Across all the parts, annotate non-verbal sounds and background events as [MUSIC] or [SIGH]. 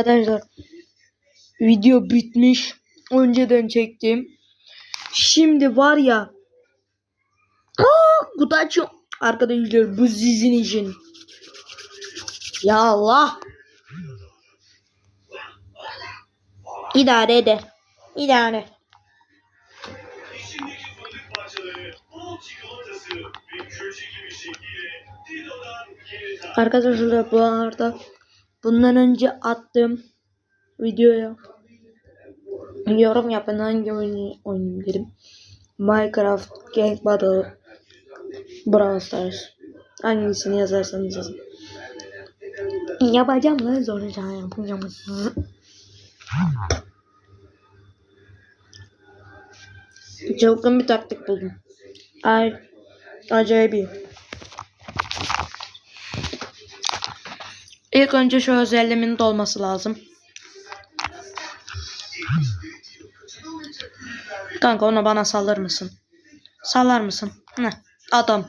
Arkadaşlar video bitmiş. Önceden çektim. Şimdi var ya Aa, kutu. Arkadaşlar bu sizin için. Ya Allah. İdare eder. İdare. Arkadaşlar bu arada bundan önce attığım videoya yorum yapın hangi oyunu oynayayım dedim. Minecraft, Gang Battle, Brawl Stars. Hangisini yazarsanız yazın. Yapacağım lan zorca yapacağım. Çılgın bir taktik buldum. Ay, acayip iyi. İlk önce şu özelliğimin dolması lazım. Kanka onu bana sallar mısın? Sallar mısın? Ne? Adam.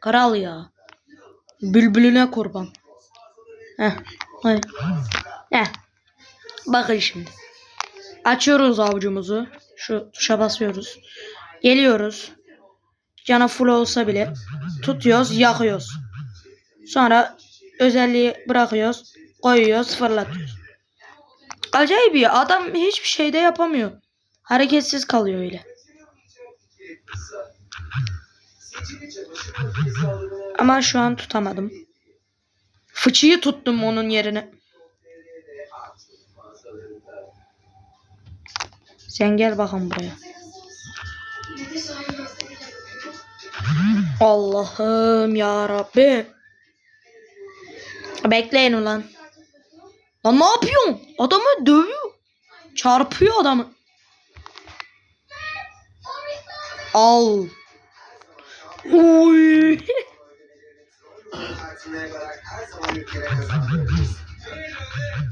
Kral ya. Bülbülüne kurban. Heh. Hayır. Heh. Bakın şimdi. Açıyoruz avucumuzu. Şu tuşa basıyoruz. Geliyoruz. Cana full olsa bile tutuyoruz, yakıyoruz. Sonra özelliği bırakıyoruz, koyuyoruz, fırlatıyoruz. Acayip iyi. Adam hiçbir şey de yapamıyor. Hareketsiz kalıyor öyle. Ama şu an tutamadım. Fıçıyı tuttum onun yerine. Sen gel bakalım buraya. Allah'ım ya Rabbi. Bekleyin ulan. Lan ne yapıyorsun? Adamı dövüyor. Çarpıyor adamı. Al. Uy.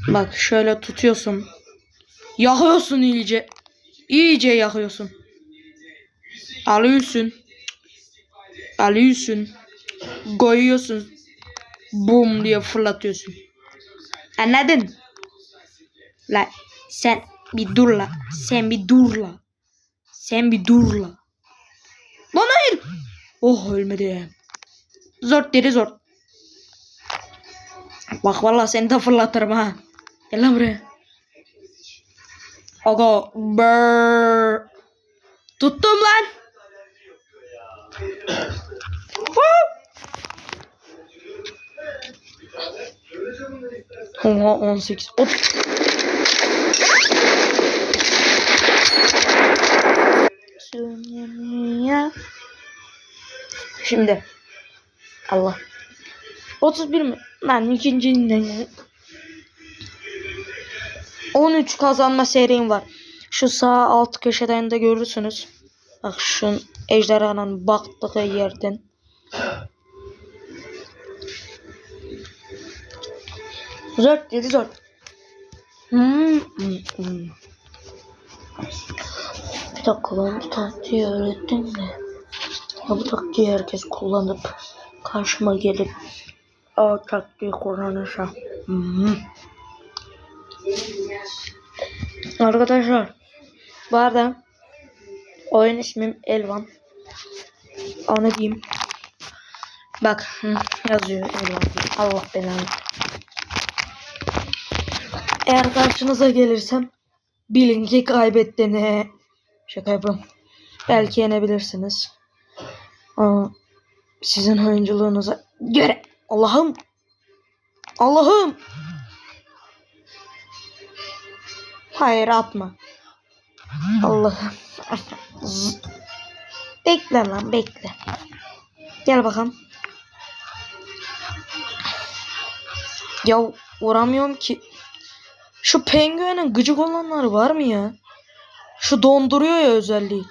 Bak şöyle tutuyorsun. Yakıyorsun iyice. İyice yakıyorsun. Alıyorsun. Alıyorsun. Koyuyorsun. Bum diye fırlatıyorsun. Anladın? La sen bir dur la. Sen bir dur la. Sen bir dur la. Lan hayır. Oh ölmedi. Zor deri zor. Bak vallahi seni de fırlatırım ha. Gel lan buraya. Aga brrr. Tuttum lan. [COUGHS] Oha 18. Hop. Şimdi. Allah. 31 mi? Lan ikinci 13 kazanma serim var. Şu sağ alt köşeden de görürsünüz. Bak şu ejderhanın baktığı yerden. Zor dedi zor. Hmm, hmm. Bir dakika ben bu taktiği öğrettim de. Ya bu taktiği herkes kullanıp karşıma gelip o taktiği kullanırsa. Hmm. Arkadaşlar bu arada oyun ismim Elvan. Onu diyeyim. Bak yazıyor Elvan. Allah belanı. Eğer karşınıza gelirsem bilin ki kaybettiniz. Şaka yapıyorum. Belki yenebilirsiniz. Ama sizin oyunculuğunuza göre Allah'ım Allah'ım Hayır atma. Allah'ım. [LAUGHS] Bekle lan bekle. Gel bakalım. Ya vuramıyorum ki. Şu penguenin gıcık olanları var mı ya? Şu donduruyor ya özelliği.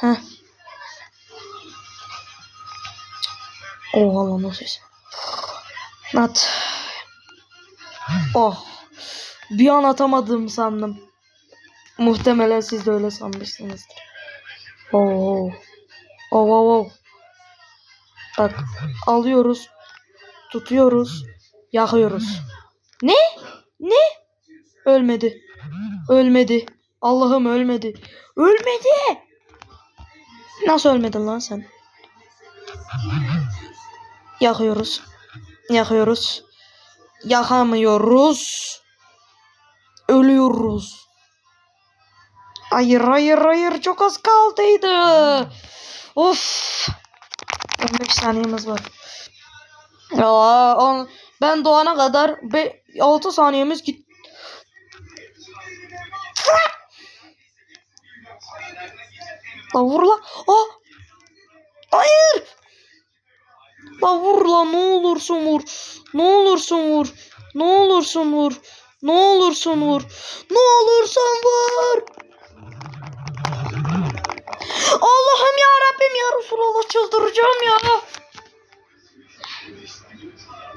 Heh. Oha lan o ses. At. Oh. Bir an atamadım sandım. Muhtemelen siz de öyle sanmışsınızdır. Oo. Oo, oo, oo. Bak alıyoruz. Tutuyoruz. Yakıyoruz. Ne? Ne? Ölmedi. Ölmedi. Allah'ım ölmedi. Ölmedi. Nasıl ölmedin lan sen? Yakıyoruz. Yakıyoruz. Yakamıyoruz. Ölüyoruz. Hayır hayır hayır çok az kaldıydı. Of. 15 saniyemiz var. Ya on, ben doğana kadar 6 saniyemiz git. La vur la. Ah! Hayır. La vur la ne olursun vur. Ne olursun vur. Ne olursun vur. Ne olursun vur. Ne olursun vur. Allah'ım ya Rabbim ya Resulallah çıldıracağım ya.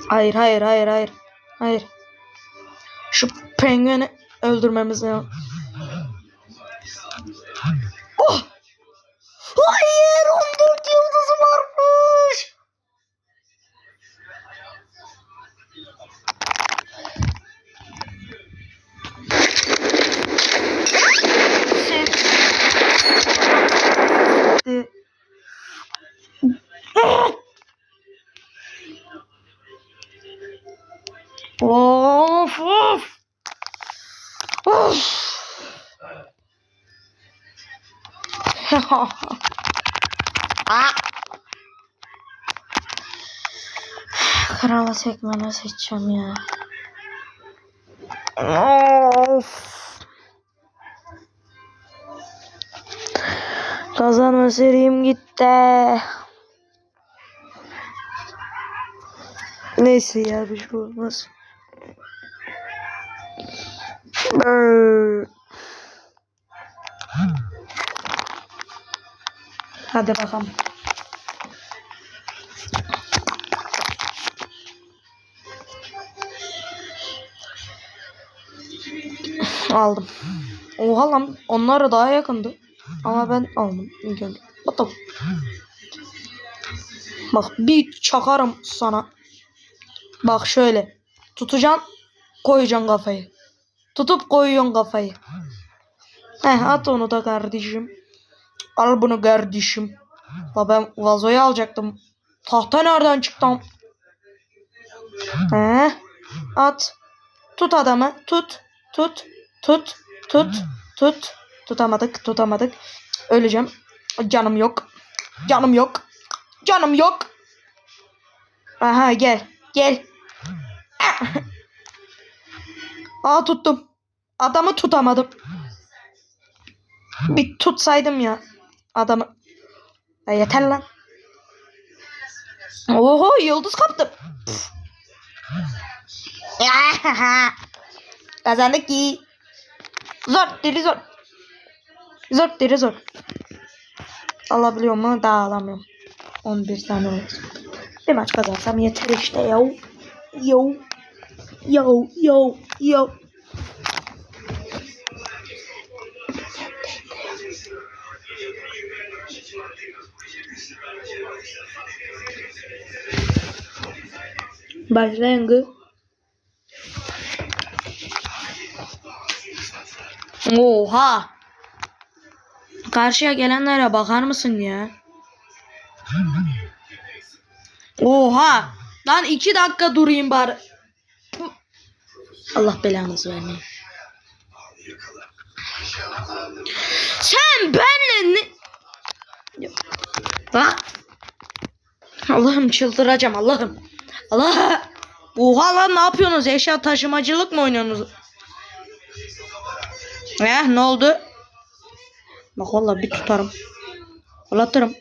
Hayır hayır hayır hayır. Hayır. Şu pengueni öldürmemiz lazım. Krala sekmene seçeceğim ya. Of. Kazanma serim gitti. Neyse ya bir şey olmaz. Brrr. Hadi bakalım. Aldım. Oha lan onlara daha yakındı. Ama ben aldım. Önce. Bakalım. Bak bir çakarım sana. Bak şöyle. Tutacaksın. Koyacaksın kafayı. Tutup koyuyorsun kafayı. Heh at onu da kardeşim. Al bunu kardeşim. La ben vazoyu alacaktım. Tahta nereden çıktı? He? At. Tut adamı. Tut. Tut. Tut. Tut. Tut. Tutamadık. Tutamadık. Öleceğim. Canım yok. Canım yok. Canım yok. Aha gel. Gel. Aa tuttum. Adamı tutamadım. Bir tutsaydım ya. Adamı. Ya yeter lan. Oho yıldız kaptım. [LAUGHS] Kazandık ki. Zor deri zor. Zor deri zor. Alabiliyor mu? Daha alamıyorum. 11 tane oldu. Bir maç kazansam yeter işte yo. Yo. Yo yo yo. Başlayın Oha. Karşıya gelenlere bakar mısın ya? Oha. Lan iki dakika durayım bari. Allah belanızı vermeyin. Sen benle ne... Bak. Allah'ım çıldıracağım Allah'ım. Allah. Oha lan ne yapıyorsunuz? Eşya taşımacılık mı oynuyorsunuz? Eh ne oldu? Bak vallahi bir tutarım. Fırlatırım.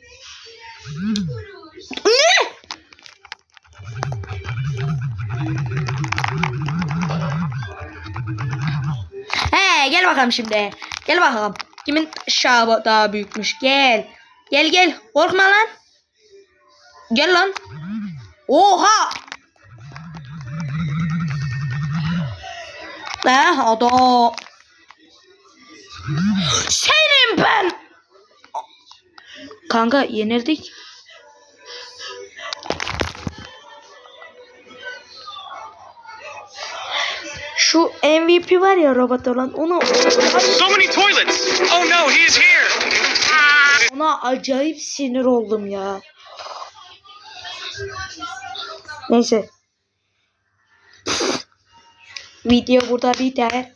Gel bakalım şimdi. Gel bakalım. Kimin şabı daha büyükmüş? Gel. Gel gel. Korkma lan. Gel lan. Oha. Eh ada. Senin ben. Kanka yenildik. Şu MVP var ya robot olan onu So many toilets! Oh no, he is here! ona acayip sinir oldum ya. Neyse. Video burada biter.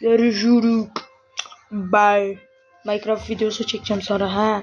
Görüşürüz. Bye. Minecraft videosu çekeceğim sonra ha.